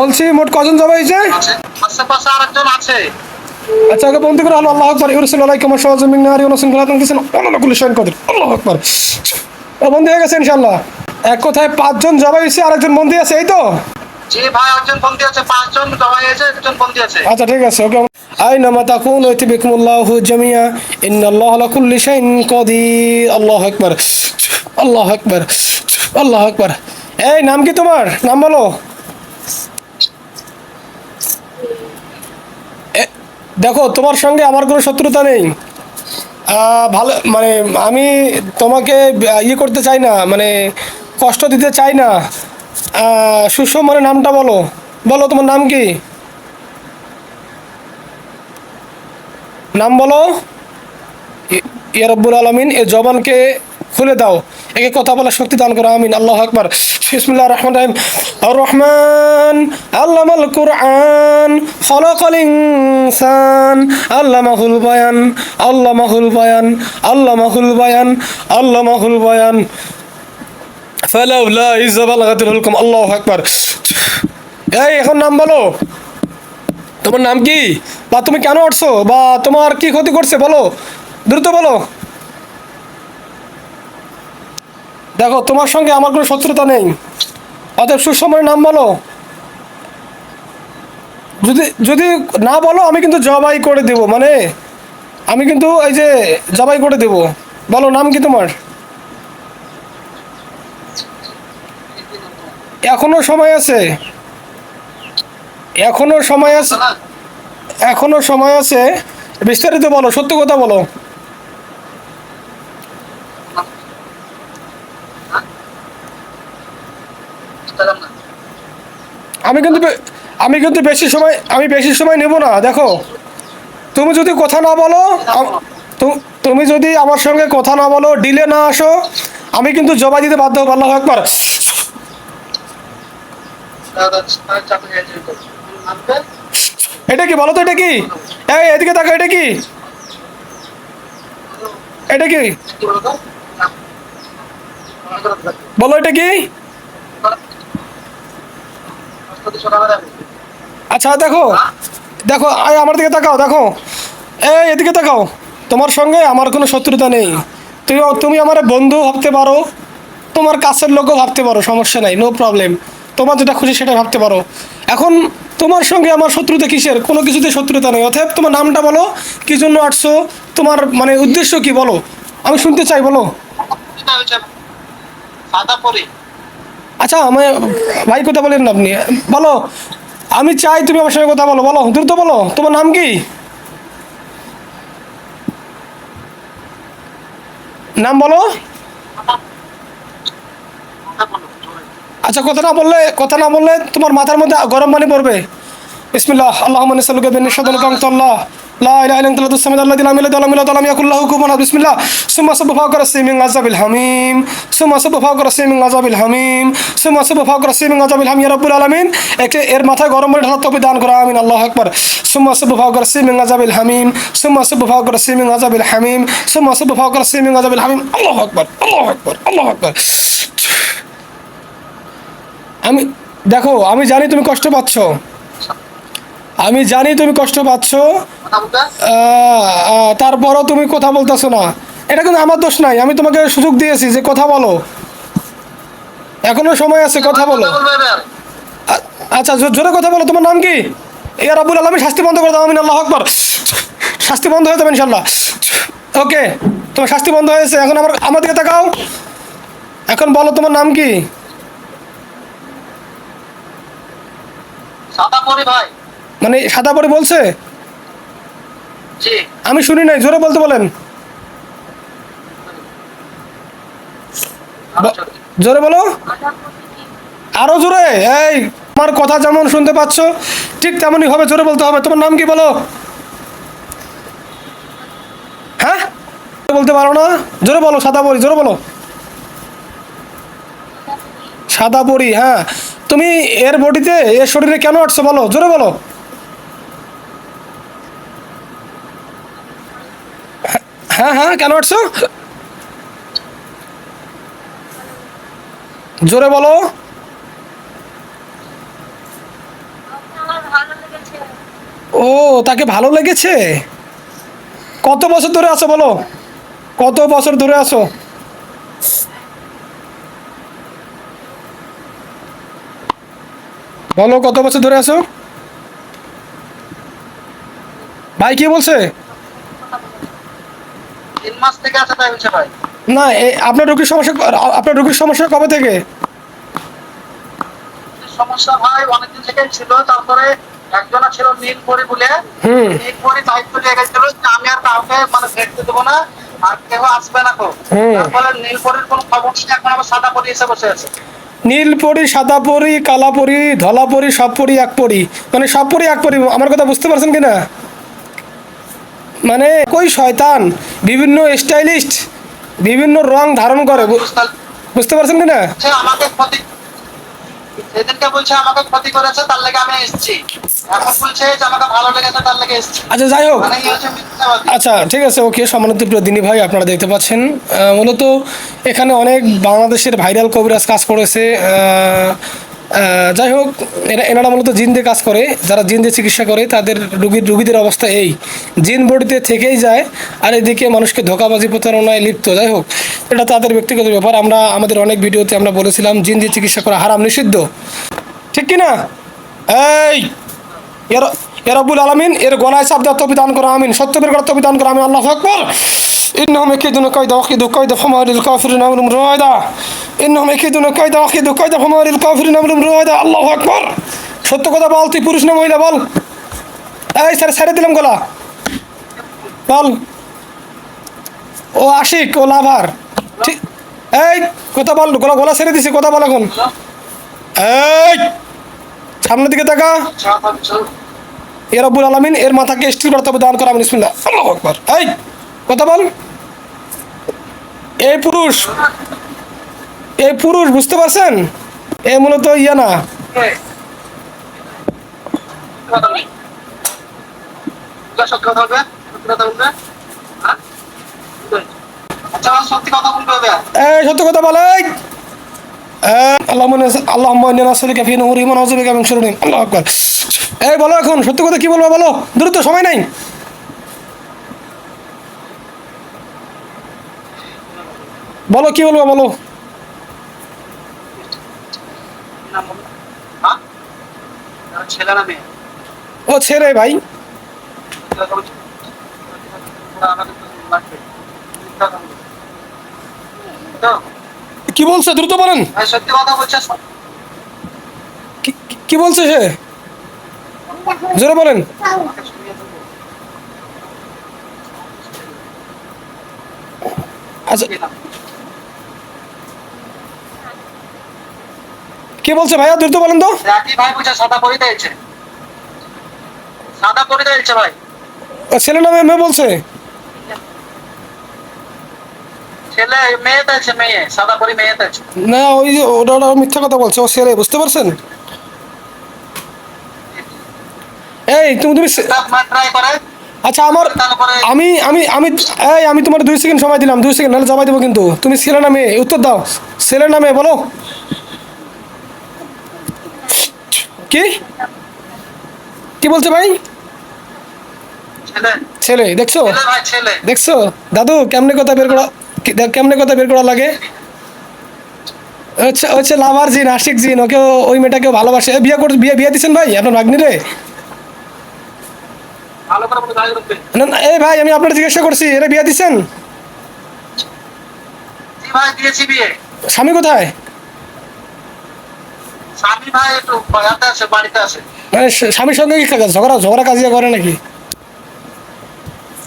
বলছি মোট কজন জমা হয়েছে? আশেপাশে আরেকজন আছে। আচ্ছা আগে বন্ধু করে আল্লাহ আকবার ইউরসুল আলাইকুম সহজে মিন নারী অনুসিন ফিলাতুন কিসেন কুল্লি শাইন কদির আল্লাহ আকবার। ও বন্ধু হয়ে গেছে ইনশাআল্লাহ। এক কথায় পাঁচজন জমা হয়েছে আরেকজন বন্দি আছে এই তো? জি ভাই একজন বন্দি আছে পাঁচজন জমা হয়েছে একজন বন্দি আছে। আচ্ছা ঠিক আছে ওকে। আইনামা তাকুন ওয়াতিবিকুমুল্লাহু জামিয়া ইন্নাল্লাহ আলা কুল্লি শাইইন কাদির। আল্লাহু আকবার আল্লাহু আকবার আল্লাহু আকবার। এই নাম কি তোমার? নাম বলো। দেখো তোমার সঙ্গে আমার কোনো শত্রুতা নেই। ভালো মানে আমি তোমাকে ইয়ে করতে চাই না মানে কষ্ট দিতে চাই না। আহ, মানে নামটা বলো। বলো তোমার নাম কি? নাম বলো। ই- ইয়া রব্বুল আলমিন এ জবানকে খুলে দাও। একে কথা বলার শক্তি দান করো, আমিন। আল্লাহ আকবার। বিসমিল্লাহ রহমান রহিম। রহমান আল্লামাল কুরআন, খলাকাল ইনসান। আল্লামাহুল বায়ান আল্লামাহুল বায়ান আল্লামাহুল বায়ান আল্লামাহুল বায়ান। ফালাউলা ইযা বালাগাতিল হুলকুম। আল্লাহু আকবার। এই, এখন নাম বলো। তোমার নাম কি? বা তুমি কেন উঠছো? বা তোমার কি ক্ষতি করছে? বলো। দ্রুত বলো। দেখো, তোমার সঙ্গে আমার কোনো শত্রুতা নেই। অতএব সুসময়ের নাম বলো। যদি যদি না বলো, আমি কিন্তু জবাই করে দেব। মানে আমি কিন্তু এই যে জবাই করে দেব। বলো, নাম কি তোমার? এখনও সময় আছে? এখনও সময় আছে? এখনও সময় আছে? বিস্তারিত বলো, সত্য কথা বলো। আমি কিন্তু আমি কিন্তু বেশি সময়, আমি বেশি সময় নেব না, দেখো। তুমি যদি কথা না বলো তুমি যদি আমার সঙ্গে কথা না বলো, ডিলে না আসো, আমি কিন্তু জবাই দিতে বাধ্য হব, আল্লাহ একবার এটা কি, বলো তো এটা কি? এদিকে দেখো, এটা কি? এটা কি। বলো, এটা কি? আচ্ছা দেখো দেখো আয় আমার দিকে তাকাও দেখো। এই এদিকে তাকাও। তোমার সঙ্গে আমার কোনো শত্রুতা নেই। তুমি তুমি আমার বন্ধু ভাবতে পারো তোমার কাছের লোকও ভাবতে পারো সমস্যা নাই নো প্রবলেম তোমার যেটা খুশি সেটা ভাবতে পারো। এখন তোমার সঙ্গে আমার শত্রুতা কিসের? কোনো কিছুতে শত্রুতা নেই। অতএব তোমার নামটা বলো কি জন্য আসছো তোমার মানে উদ্দেশ্য কি বলো? আমি শুনতে চাই বলো। সাদা পরি। আচ্ছা আমি ভাই কথা বলেন না আপনি। বলো, আমি চাই তুমি আমার সঙ্গে কথা বলো বলো, দ্রুত বলো, তোমার নাম কি? নাম বলো। আচ্ছা কথা না বললে, কথা না বললে তোমার মাথার মধ্যে গরম পানি পড়বে। বিসমিল্লাহ আল্লাহ মানে সালুকে বেন আমি দেখো আমি জানি তুমি কষ্ট পাচ্ছ। আমি জানি তুমি কষ্ট পাচ্ছ। তারপরও তুমি কথা বলতেছো না। এটা কিন্তু আমার দোষ নাই আমি তোমাকে সুযোগ দিয়েছি যে কথা বলো। এখনও সময় আছে কথা বলো। আচ্ছা জোরে কথা বলো তোমার নাম কি? ইয়া রাব্বুল আলামিন শাস্তি বন্ধ করে দাও আমিন আল্লাহ আকবার। শাস্তি বন্ধ হয়ে যাবে ইনশাল্লাহ ওকে তোমার শাস্তি বন্ধ হয়েছে এখন আমার আমার দিকে তাকাও। এখন বলো তোমার নাম কি? সাদা ভাই। মানে সাদা পরে বলছে? আমি শুনি নাই জোরে বলতে বলেন। ব- জোরে বলো। আরও জোরে? এই আমার কথা যেমন শুনতে পাচ্ছ ঠিক তেমনই হবে জোরে বলতে হবে। তোমার নাম কি বলো? হ্যাঁ? বলতে পারো না? জোরে বলো সাদা পরি জোরে বলো। সাদা পরি হ্যাঁ। তুমি এর বডিতে এর শরীরে কেন আটছো বলো? জোরে বলো। হ্যাঁ হ্যাঁ কেন আটছো জোরে বলো। ও, তাকে ভালো লেগেছে? কত বছর ধরে আছো বলো? কত বছর ধরে আছো? বলো, কত বছর ধরে আছো? ভাই, কি বলছে? মাস থেকে আছে তাই ভাই। না আপনার রোগীর সমস্যা আপনার রোগীর সমস্যা কবে থেকে? সমস্যা ভাই অনেকদিন থেকে ছিল তারপরে একজনা ছিল নীলপরি বলে। নীলপরি দায়িত্ব নিয়ে গেছিল যে আমি আর কাউকে মানে দেখতে দেবো না আর কেউ আসবে না তো। তারপরে নীলপরির কোনো খবর নেই এখন আবার সাদা পরি এসে বসে আছে। নীল পরি সাদা পরি কালা পরি ধলা পরি সব পরি এক পরি। মানে সব পরি এক পরি আমার কথা বুঝতে পারছেন কি না মানে কই শয়তান? বিভিন্ন স্টাইলিস্ট বিভিন্ন রং ধারণ করে বুঝতে পারছেন কি না আমাকে ক্ষতি সেদিনকে বলছে আমাকে ক্ষতি করেছে তার লেগে আমি এসেছি। এখন বলছে যে আমাকে ভালো লেগেছে তার লেগে এসেছি। আচ্ছা যাই হোক। মানে আচ্ছা ঠিক আছে ওকে সম্মানিত প্রিয় দিনী ভাই আপনারা দেখতে পাচ্ছেন। মূলত এখানে অনেক বাংলাদেশের ভাইরাল কবিরাজ কাজ করেছে। যাই হোক, এরা এনারা মূলত জিন দিয়ে কাজ করে। যারা জিন দিয়ে চিকিৎসা করে, তাদের রুগীর রুগীদের অবস্থা এই। জিন বডিতে থেকেই যায়, আর এদিকে মানুষকে ধোকাবাজি প্রতারণায় লিপ্ত। যাই হোক, এটা তাদের ব্যক্তিগত ব্যাপার। আমরা আমাদের অনেক ভিডিওতে আমরা বলেছিলাম, জিন দিয়ে চিকিৎসা করা হারাম, নিষিদ্ধ। ঠিক কিনা? এই! এর এরবুল আলমিন, এর গলায় সাবদা তপি দান করা, আমিন। সত্যবের গড়া তপি দান করা আমি আল্লাহ আকবর। ইন্নহম একই দিন কয়দা ওকিদু কয়দা ফমাহুল কাফিরিন রুম রয়দা ইন্নহম একিদুন কয়দা অকিদু কয়দা ফমার এল কাফির নাম রুয়াদা আল্লাহ আকবর সত্য কথা বল তুই পুরুষ না মহিলা বল এই স্যার ছেড়ে দিলাম গলা বল ও আশিক ও লাভার ঠিক এই কথা বল গলা গলা ছেড়ে দিছি কথা বল এখন এই সামনের দিকে দেখা এর আব্বুল আলমিন এর মাথাকে স্টিল কর্তব্য দান করা আমি শুনলাম আল্লাহ আকবর এই কথা বল এই পুরুষ এই পুরুষ, বুঝতে পারছেন? এ মূলত ইয়া না। কি বলব বলো? দ্রুত, সময় নাই। বলো, কি বলব বলো নাম বলো। হ্যাঁ? ছেলে না মেয়ে ও ছেড়ে ভাই। কি বলছে? দ্রুত বলেন। সত্যি কথা বলছে কি বলছে সে? জোরে বলেন। আচ্ছা কি বলছে ভাইয়া? দ্রুত বলেন তো। ভাই বুঝে সাদা পরি দিয়েছে সাদা পরি দিয়েছে ভাই। ছেলে না মেয়ে বলছে? ছেলে মেয়ে দিয়েছে মেয়ে। সাদা পরি মেয়ে না ওই যে ওটা ওটা মিথ্যা কথা বলছে ও ছেলে বুঝতে পারছেন? এই তুমি তুমি আচ্ছা আমার আমি আমি আমি এই আমি তোমার দুই সেকেন্ড সময় দিলাম দুই সেকেন্ড নাহলে জবাই দেবো কিন্তু। তুমি ছেলে না মেয়ে উত্তর দাও। ছেলে না মেয়ে বলো। কি? কি বলছে ভাই? ছেলে। দেখছ? দেখছ? দাদু কেমনে কথা বের করা কেমনে কথা বের করা লাগে? হচ্ছে হচ্ছে লাভার জিন আশিক জিন ওকে ওই মেয়েটাকে ভালোবাসে। বিয়ে করে বিয়ে বিয়ে দিচ্ছেন ভাই আপনার ভাগ্নি রে? এই ভাই আমি আপনার জিজ্ঞাসা করছি এরা বিয়ে দিচ্ছেন জি ভাই দিয়েছি বিয়ে। স্বামী কোথায় স্বামী ভাই একটু বাড়িতে আছে বাড়িতে আছে মানে স্বামীর সঙ্গে কি ঝগড়া ঝগড়া কাজিয়া করে নাকি?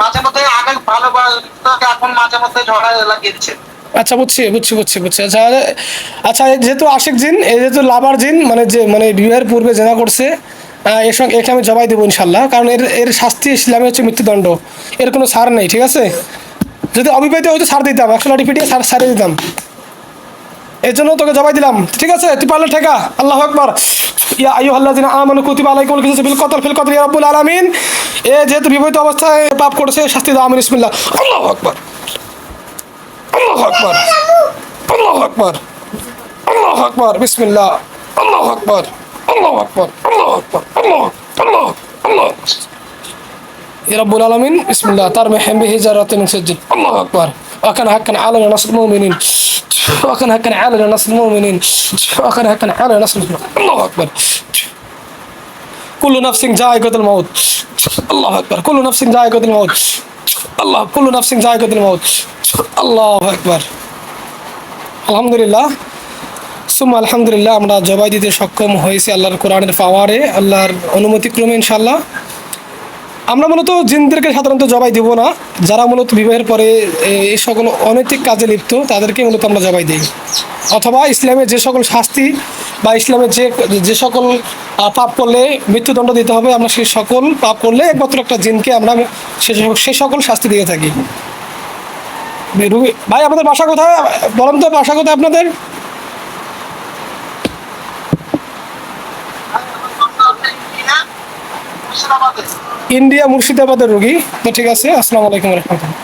মাঝে মধ্যে আগে ভালো এখন মাঝে মধ্যে ঝগড়া লাগিয়ে দিচ্ছে। আচ্ছা বুঝছি বুঝছি বুঝছি বুঝছি। আচ্ছা আচ্ছা যেহেতু আশিক জিন এই যেহেতু লাভার জিন মানে যে মানে বিবাহের পূর্বে জেনা করছে এর সঙ্গে একে আমি জবাই দেবো ইনশাল্লাহ কারণ এর এর শাস্তি ইসলামে হচ্ছে মৃত্যুদণ্ড। এর কোনো সার নেই ঠিক আছে? যদি অবিবাহিত হয়তো সার দিতাম একশো লাঠি পিটিয়ে সার সারিয়ে দিতাম। এর জন্য তোকে জবাই দিলাম ঠিক আছে তুই পারলে ঠেকা আল্লাহ আকবার ইয়া আইয়ু আল্লাহ দিন আমানু কুতিবা আলাইকুম কিছু বিল কতল ফিল কতল ইয়া রাব্বুল আলামিন এ যেহেতু বিবাহিত অবস্থায় পাপ করেছে শাস্তি দাও আমিন বিসমিল্লাহ আল্লাহু আকবার আল্লাহু আকবার আল্লাহু আকবার আল্লাহু আকবার বিসমিল্লাহ আল্লাহু আকবার আল্লাহু আকবার আল্লাহু আকবার আল্লাহু আল্লাহ আল্লাহ يا رب العالمين بسم الله ترمي به جرات من سجل الله اكبر وكان حقا على نصر المؤمنين وكان حقا على نصر المؤمنين وكان حقا على نصر المؤمنين الله اكبر كل نفس ذائقة الموت الله اكبر كل نفس ذائقة الموت الله كل نفس ذائقة الموت الله اكبر আলহামদুলিল্লাহ সুম্মা আলহামদুলিল্লাহ আমরা জবাই দিতে সক্ষম হয়েছি আল্লাহর কোরআনের পাওয়ারে আল্লাহর অনুমতিক্রমে ইনশাল্লাহ আমরা মূলত জিনদেরকে সাধারণত জবাই দিব না। যারা মূলত বিবাহের পরে এই সকল অনৈতিক কাজে লিপ্ত, তাদেরকে মূলত আমরা জবাই দিই। অথবা ইসলামের যে সকল শাস্তি বা ইসলামের যে যে সকল পাপ করলে মৃত্যুদণ্ড দিতে হবে, আমরা সেই সকল পাপ করলে একমাত্র একটা জিনকে আমরা সে সকল শাস্তি দিয়ে থাকি। ভাই আপনাদের বাসা কোথায়? বলেন তো বাসা কোথায় আপনাদের? ইন্ডিয়া মুর্শিদাবাদের রোগী। তো ঠিক আছে আসসালামু আলাইকুম রহমতুল্লাহ।